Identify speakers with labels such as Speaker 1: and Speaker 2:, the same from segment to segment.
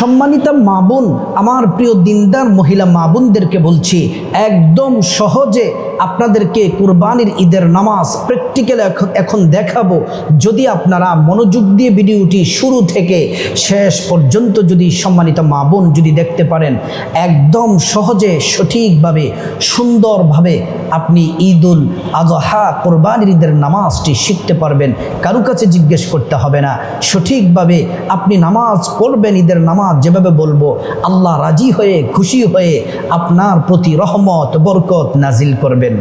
Speaker 1: সম্মানিতা মা বোন, আমার প্রিয় দিনদার মহিলা মা বোনদেরকে বলছি, একদম সহজে আপনাদেরকে কুরবানির ঈদের নামাজ প্র্যাকটিক্যাল এখন দেখাবো। যদি আপনারা মনোযোগ দিয়ে ভিডিওটি শুরু থেকে শেষ পর্যন্ত যদি সম্মানিত মা বোন যদি দেখতে পারেন, একদম সহজে, সঠিকভাবে, সুন্দরভাবে আপনি ঈদুল আজহা কোরবানির ঈদের নামাজটি শিখতে পারবেন। কারও কাছে জিজ্ঞেস করতে হবে না। সঠিকভাবে আপনি নামাজ পড়বেন ঈদের নামাজ যেভাবে বলব, আল্লাহ রাজি হয়ে, খুশি হয়ে আপনার প্রতি রহমত, বরকত নাজিল করবেন।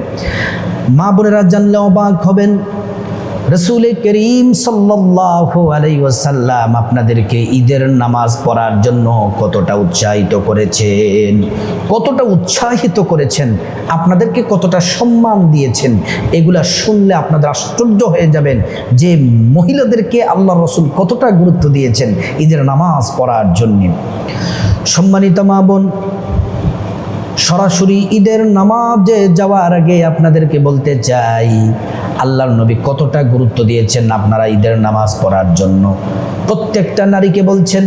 Speaker 1: মা বোনেরা জানলে অবাক হবেন রসুল করিম ওয়াসাল্লাম আপনাদেরকে ঈদের নামাজ পড়ার জন্য কতটা উৎসাহিত করেছেন? কতটা উৎসাহিত করেছেন? আপনাদেরকে কতটা সম্মান দিয়েছেন? এগুলা শুনলে আপনাদের আশ্চর্য হয়ে যাবেন যে মহিলাদেরকে আল্লাহ রসুল কতটা গুরুত্ব দিয়েছেন ঈদের নামাজ পড়ার জন্যে। সম্মানিত মা বোন, সরাসরি ঈদের নামাজে যাওয়ার আগে আপনাদেরকে বলতে চাই আল্লাহর নবী কতটা গুরুত্ব দিয়েছেন আপনারা ঈদের নামাজ পড়ার জন্য? প্রত্যেকটা নারীকে বলছেন,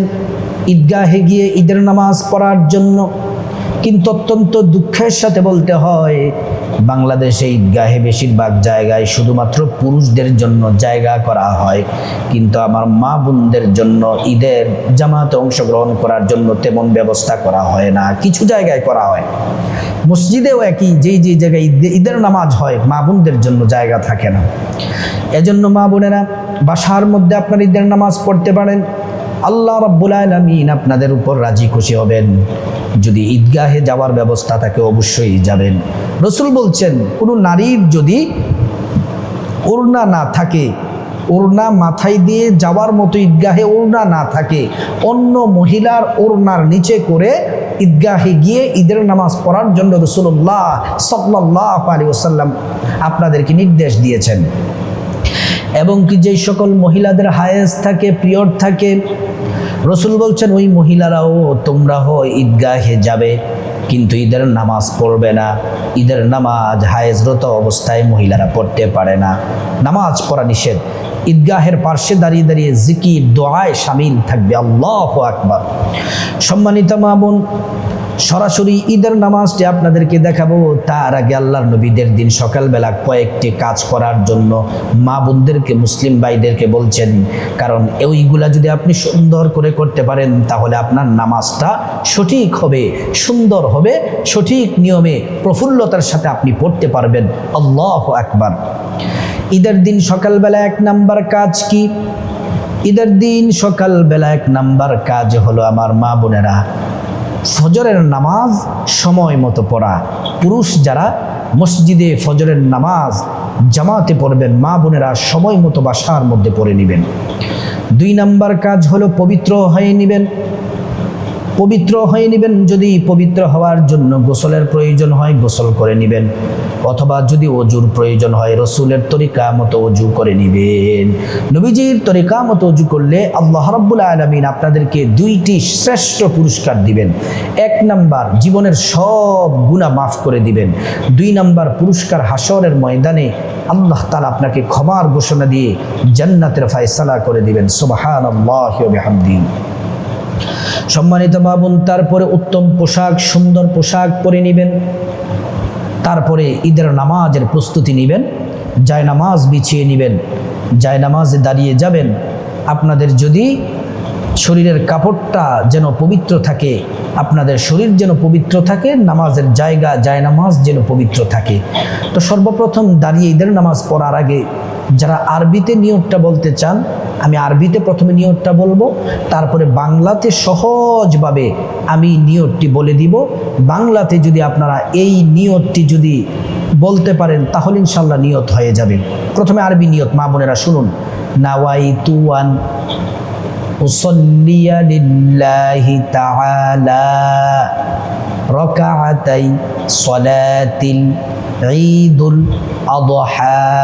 Speaker 1: ঈদগাহে গিয়ে ঈদের নামাজ পড়ার জন্য। কিন্তু অত্যন্ত দুঃখের সাথে বলতে হয় বাংলাদেশে ঈদগাহে বেশিরভাগ জায়গায় শুধুমাত্র পুরুষদের জন্য জায়গা করা হয়। কিন্তু আমার মা বোনদের জন্য ঈদের জামাতে অংশগ্রহণ করার জন্য তেমন ব্যবস্থা করা হয় না। কিছু জায়গায় করা হয়। মসজিদেও একই, যেই যেই জায়গায় ঈদে- ঈদের নামাজ হয়, মা বোনদের জন্য জায়গা থাকে না। এজন্য মা বোনেরা বাসার মধ্যে আপনার ঈদের নামাজ পড়তে পারেন। আল্লাহ রাব্বুল আলামিন আপনাদের উপর রাজি খুশি হবেন। যদি ঈদগাহে যাওয়ার ব্যবস্থা থাকে, অবশ্যই যাবেন। রসুল বলছেন, কোনো নারীর যদি ওড়না না থাকে, ওড়না মাথায় দিয়ে যাওয়ার মতো ঈদগাহে ওড়না না থাকে, অন্য মহিলার ওড়নার নিচে করে ঈদগাহে গিয়ে ঈদের নামাজ পড়ার জন্য রসুল্লাহ সাল্লাহ আলী ওসাল্লাম আপনাদেরকে নির্দেশ দিয়েছেন। এবং কি যেই সকল মহিলাদের হায়েস থাকে পিরিয়ড থাকে রসুল বলছেন, ওই মহিলারাও তোমরা হো ঈদগাহে যাবে, কিন্তু ঈদের নামাজ পড়বে না। ঈদের নামাজ হায়েজরত অবস্থায় মহিলারা পড়তে পারে না। নামাজ পড়া নিষেধ। ঈদগাহের পার্শ্বে দাঁড়িয়ে দাঁড়িয়ে জিকির, দোয়ায় সামিল থাকবে আল্লাহ আকবার। সম্মানিত মা বোন সরাসরি ঈদের নামাজটি আপনাদেরকে দেখাবো। তার আগে আল্লাহর নবীদের দিন সকালবেলা কয়েকটি কাজ করার জন্য মা বোনদেরকে, মুসলিম ভাইদেরকে বলছেন, কারণ ওইগুলা যদি আপনি সুন্দর করে করতে পারেন, তাহলে আপনার নামাজটা সঠিক হবে, সুন্দর হবে, সঠিক নিয়মে, প্রফুল্লতার সাথে আপনি পড়তে পারবেন। আল্লাহ একবার ঈদের দিন সকালবেলা এক নাম্বার কাজ কি? ঈদের দিন সকালবেলা এক নাম্বার কাজ হলো আমার মা বোনেরা ফজরের নামাজ সময় মতো পড়া। পুরুষ যারা মসজিদে ফজরের নামাজ জামাতে পড়বেন, মা বোনেরা সময় মতো বাসার মধ্যে পড়ে নেবেন। দুই নাম্বার কাজ হলো পবিত্র হয়ে নেবেন। পবিত্র হয়ে নেবেন, যদি পবিত্র হওয়ার জন্য গোসলের প্রয়োজন হয়, গোসল করে নেবেন। অথবা যদি অজুর প্রয়োজন হয়, রসুলের তরিকা মতো অজু করে নেবেন। নবীজির তরিকা মতো অজু করলে আল্লাহ রাব্বুল আলমিন আপনাদেরকে দুইটি শ্রেষ্ঠ পুরস্কার দিবেন। এক নাম্বার, জীবনের সব গুণা মাফ করে দিবেন। দুই নাম্বার, পুরস্কার হাসরের ময়দানে আল্লাহ তালা আপনাকে ক্ষমার ঘোষণা দিয়ে জান্নাতের ফায়সালা করে দিবেন। সুবাহান আল্লাহ হামদিন সম্মানিত বাবুন তারপরে উত্তম পোশাক, সুন্দর পোশাক পরে নেবেন। তারপরে ঈদের নামাজের প্রস্তুতি নেবেন। যায় নামাজ বিছিয়ে নেবেন। যায় নামাজে দাঁড়িয়ে যাবেন। আপনাদের যদি শরীরের কাপড়টা যেন পবিত্র থাকে, আপনাদের শরীর যেন পবিত্র থাকে, নামাজের জায়গা, যায় নামাজ যেন পবিত্র থাকে। তো সর্বপ্রথম দাঁড়িয়ে ঈদের নামাজ পড়ার আগে যারা আরবিতে নিয়তটা বলতে চান আমি আরবিতে প্রথমে নিয়তটা বলবো তারপরে বাংলাতে সহজভাবে আমি নিয়তটি বলে দিব বাংলাতে যদি আপনারা এই নিয়তটি যদি বলতে পারেন তাহলে ইনশাল্লাহ নিয়ত হয়ে যাবে প্রথমে আরবি নিয়ত মা বোনেরা শুনুন নাওয়াই তুয়ান أصلي لله تعالى ركعتي صلاة عيد الأضحى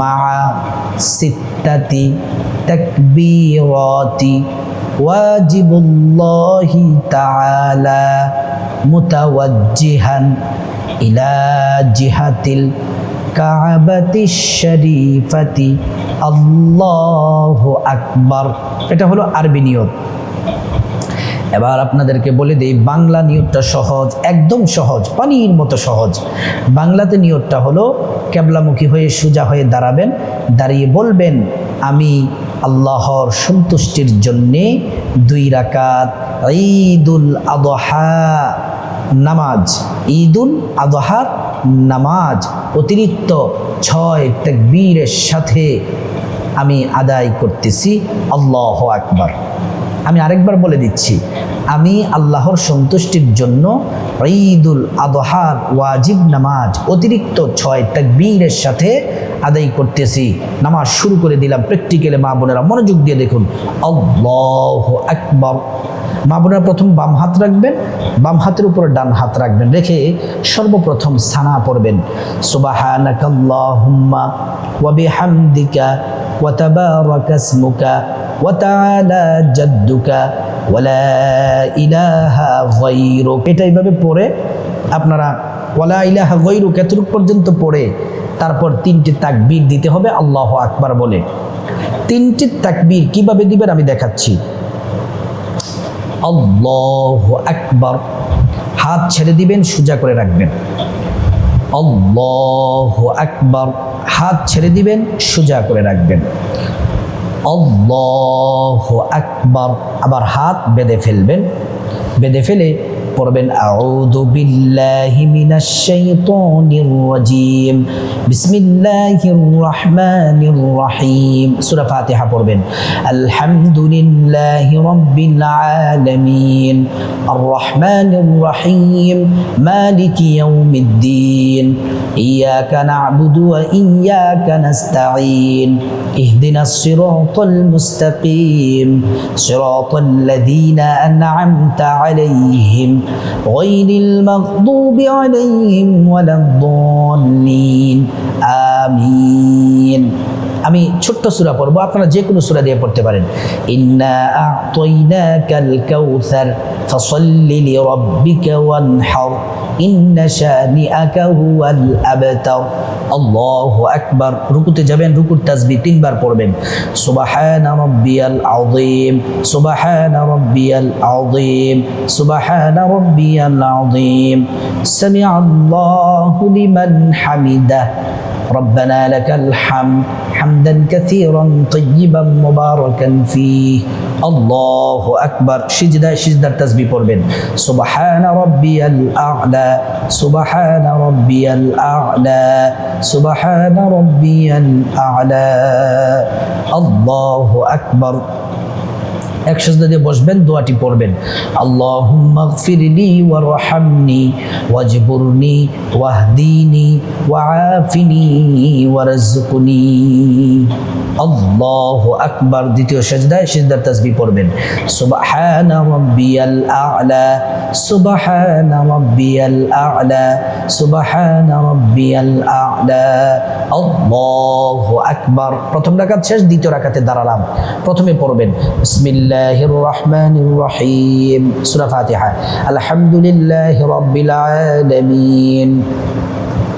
Speaker 1: مع ستة تكبيرات واجب الله تعالى متوجها إلى جهة الكعبة الشريفة الله أكبر এটা হলো আরবি নিয়ত এবার আপনাদেরকে বলে দিই, বাংলা নিয়তটা সহজ, একদম সহজ, পানির মতো সহজ। বাংলাতে নিয়তটা হলো ক্যাবলামুখী হয়ে সোজা হয়ে দাঁড়াবেন, দাঁড়িয়ে বলবেন, আমি আল্লাহর সন্তুষ্টির জন্যে দুই রাকাত ঈদুল আদহা নামাজ, ঈদুল আদহার নামাজ অতিরিক্ত ছয় তাকবীরের সাথে আমি আদায় করতেছি, আল্লাহ আকবার। আমি আরেকবার বলে দিচ্ছি, আমি আল্লাহর সন্তুষ্টির জন্য ঈদুল আদহার ওয়াজিব নামাজ, অতিরিক্ত ছয় তাকবীরের সাথে আদায় করতেছি। নামাজ শুরু করে দিলাম প্র্যাকটিক্যালে মা বোনেরা মনোযোগ দিয়ে দেখুন, আল্লাহ আকবর। মা প্রথম বাম হাত রাখবেন, বাম হাতের উপর ডান হাত রাখবেন, রেখে সর্বপ্রথম সানা পড়বেন। তাআলা জাদ্দুকা ইলাহা এটা পড়ে আপনারা ওয়ালা ইলাহা গায়রুক এতটুকু পর্যন্ত পড়ে, তারপর তিনটি তাকবীর দিতে হবে, আল্লাহ আকবার বলে। তিনটি তাকবীর কীভাবে দিবেন আমি দেখাচ্ছি। আল্লাহ আকবার। হাত ছেড়ে দিবেন, সোজা করে রাখবেন। আল্লাহ আকবার। হাত ছেড়ে দিবেন, সোজা করে রাখবেন। আল্লাহ আকবার। আবার হাত বেঁধে ফেলবেন। বেঁধে ফেলে পড়বেন আউযু বিল্লাহি মিনাশ শাইতানির রাজিম বিসমিল্লাহির রহমানির রহিম সূরা ফাতিহা পড়বেন আলহামদুলিল্লাহি রাব্বিল আলামিন আর রহমানির রহিম মালিকি ইয়াউমিদ্দিন ইয়াকা না'বুদু ওয়া ইয়াকা নাস্তাঈন اهدنا الصراط المستقيم صراط الذين أنعمت عليهم غير المغضوب عليهم ولا الضالين آمين আমি ছোট্ট সূরা পড়বো আপনারা যে কোনো সূরা দিয়ে পড়তে পারেন ইন্না আ'তাইনাকাল কাউসার ফাসাল্লি লিরাব্বিকা ওয়ানহার ইন্না শানিআকা হুয়াল আবতার। আল্লাহু আকবার। রুকুতে যাবেন, রুকুর তাসবিহ তিনবার পড়বেন। সুবহান রাব্বিয়াল আযীম, সুবহান রাব্বিয়াল আযীম, সুবহান রাব্বিয়াল আযীম। সামিআ আল্লাহু লিমান হামিদাহ। ربنا لك الحمد حمدا كثيرا طيبا مباركا فيه الله أكبر سجدة سجدة تسبيح পড়বেন سبحان ربي الأعلى سبحان ربي الأعلى سبحان ربي الأعلى الله أكبر এক সাজদা দিয়ে বসবেন দোয়াটি পড়বেন। আল্লাহুম্মা গফিরলি ওয়ারহামনি ওয়াজবুরনি ওয়াহদিনি ওয়াআফিনি ওয়ারজুকনি আল্লাহু আকবার দ্বিতীয় সাজদায় সিজদার তাসবিহ পড়বেন। সুবহানা রাব্বিয়াল আ'লা, সুবহানা রাব্বিয়াল আ'লা, সুবহানা রাব্বিয়াল আ'লা। আল্লাহু আকবার। প্রথম রাকাত শেষ, দ্বিতীয় রাকাতে দাঁড়ালাম। প্রথমে পড়বেন, বিসমিল্লাহির রহমানির রহিম, সূরা ফাতিহা। আলহামদুলিল্লাহি রাব্বিল আলামিন।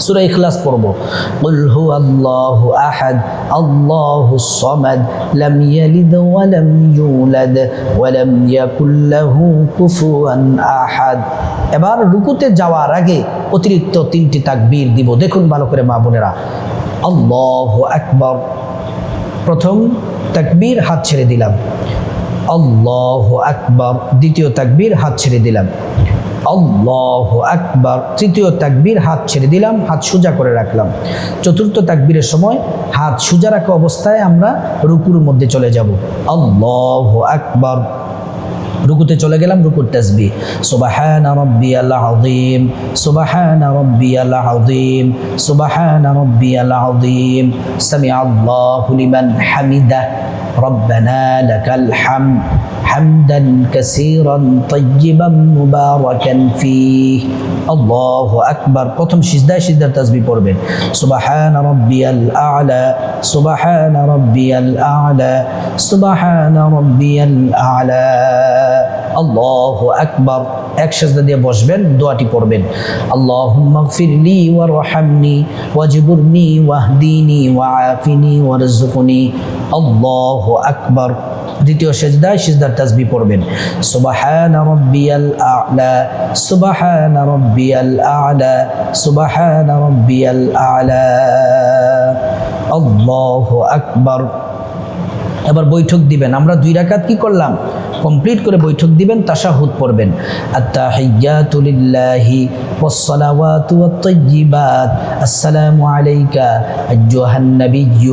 Speaker 1: সূরা ইখলাস পড়ব। কুল হু আল্লাহু আহাদ আল্লাহুস সামাদ, লাম ইয়ালিদ ওয়া লাম ইউলাদ, ওয়া লাম ইয়াকুল লাহু কুফুয়ান আহাদ। এবার রুকুতে যাওয়ার আগে অতিরিক্ত তিনটি তাকবীর দিব। দেখুন ভালো করে মা বোনেরা। আল্লাহু আকবার। প্রথম তাকবীর হাত ছেড়ে দিলাম। আল্লাহু আকবার। দ্বিতীয় তাকবীর হাত ছেড়ে দিলাম। আল্লাহ আকবার। তৃতীয় তাকবীর, হাত ছেড়ে দিলাম, হাত সোজা করে রাখলাম। চতুর্থ তাকবীরের সময়, হাত সোজা রাখা অবস্থায় আমরা রুকুর মধ্যে চলে যাব। আল্লাহ আকবার। রুকুতে চলে গেলাম রুকুর তাসবি সুবাহান রব্বিয়াল আযীম সুবাহান রব্বিয়াল আযীম সুবাহান রব্বিয়াল আযীম সামি আল্লাহু লিমান হামিদা ربنا لك الحمد حمدا كثيرا طيبا مباركا فيه الله أكبر প্রথম সিজদায় সিজদার তাসবিহ পড়বেন সুবহান রাব্বিয়াল আ'লা সুবহান রাব্বিয়াল আ'লা সুবহান রাব্বিয়াল আ'লা আল্লাহু আকবার। এক সাজদা দিয়ে বসবেন, দোয়াটি পড়বেন। আল্লাহুম্মা গফিরলি ওয়ারহামনি ওয়াজবুরনি, ওয়াহদিনি, ওয়াআফিনি, ওয়ারযুকনি। আল্লাহু আকবার। দ্বিতীয় সেজদায় সিজদার তাসবি পড়বেন। সুবাহান রব্বিয়াল আ'লা, সুবাহান রব্বিয়াল আ'লা, সুবাহান রব্বিয়াল আ'লা। আল্লাহু আকবার। এবার বৈঠক দিবেন। আমরা দুই রাকাত কি করলাম? কমপ্লিট করে বৈঠক দিবেন তাশাহুদ পড়বেন আত্তাহিয়াতু লিল্লাহি والصلوات والطيبات السلام عليك أيها النبي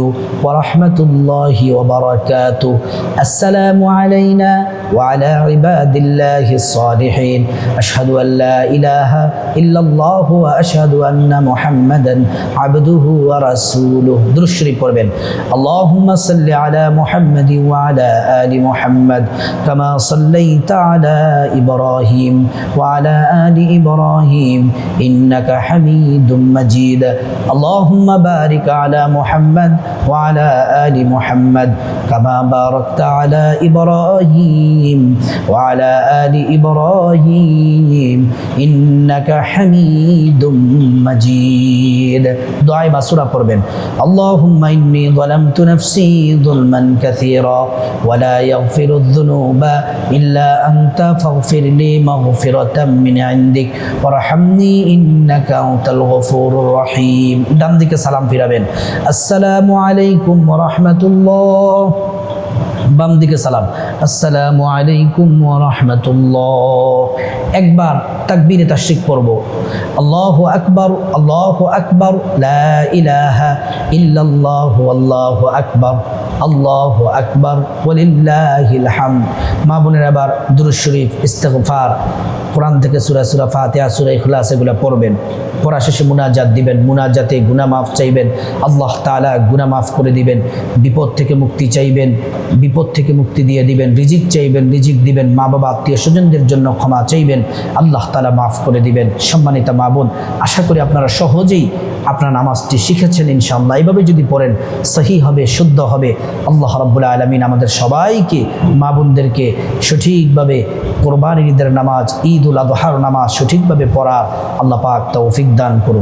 Speaker 1: ورحمة الله وبركاته السلام علينا وعلى عباد الله الصالحين أشهد أن لا إله إلا الله وأشهد أن محمدا عبده ورسوله درشري পড়বেন اللهم صل على محمد وعلى آل محمد كما صليت على إبراهيم وعلى آل إبراهيم إنك حميد مجيد. اللهم بارك على محمد وعلى آل محمد كما باركت على إبراهيم وعلى آل إبراهيم إنك حميد مجيد. دعاء بسورة قربين اللهم إني ظلمت نفسي ظلما كثيرا ولا يغفر الذنوب إلا أنت فاغفر لي مغفرة من عندك وارحمني إنك أنت الغفور الرحيم ডান দিকে সালাম ফিরাবেন আসসালামু আলাইকুম ওয়া রাহমাতুল্লাহ বাম দিকে সালাম আসসালামু আলাইকুম ওয়া রাহমাতুল্লাহ একবার তাকবীরে তাশরিক পড়ব আল্লাহু আকবার আল্লাহু আকবার লা ইলাহা ইল্লাল্লাহু আল্লাহু আকবার আল্লাহু আকবার, ওয়ালিল্লাহিল হামদ। মা বোনের আবার দুরূদ শরীফ, ইস্তেগফার। কোরআন থেকে সূরা সূরা ফাতিহা, সূরা ইখলাস এগুলো পড়বেন। পড়া শেষে মুনাজাত দিবেন, মুনাজাতে গুনাহ মাফ চাইবেন। আল্লাহ তাআলা গুনাহ মাফ করে দিবেন, বিপদ থেকে মুক্তি চাইবেন, বিপদ থেকে মুক্তি দিয়ে দিবেন, রিজিক চাইবেন, রিজিক দিবেন মা বাবা আত্মীয় স্বজনদের জন্য ক্ষমা চাইবেন, আল্লাহ তালা মাফ করে দিবেন। সম্মানিতা মা বোন, আশা করি আপনারা সহজেই আপনার নামাজটি শিখেছেন ইনশাআল্লাহ। এইভাবে যদি পড়েন, সহি হবে, শুদ্ধ হবে। আল্লাহ রব্বুল আলমিন আমাদের সবাইকে মা বোনদেরকে সঠিকভাবে কোরবানির ঈদের নামাজ ঈদ উল আদহার নামাজ সঠিকভাবে পড়ার আল্লাহ পাক তৌফিক দান করুন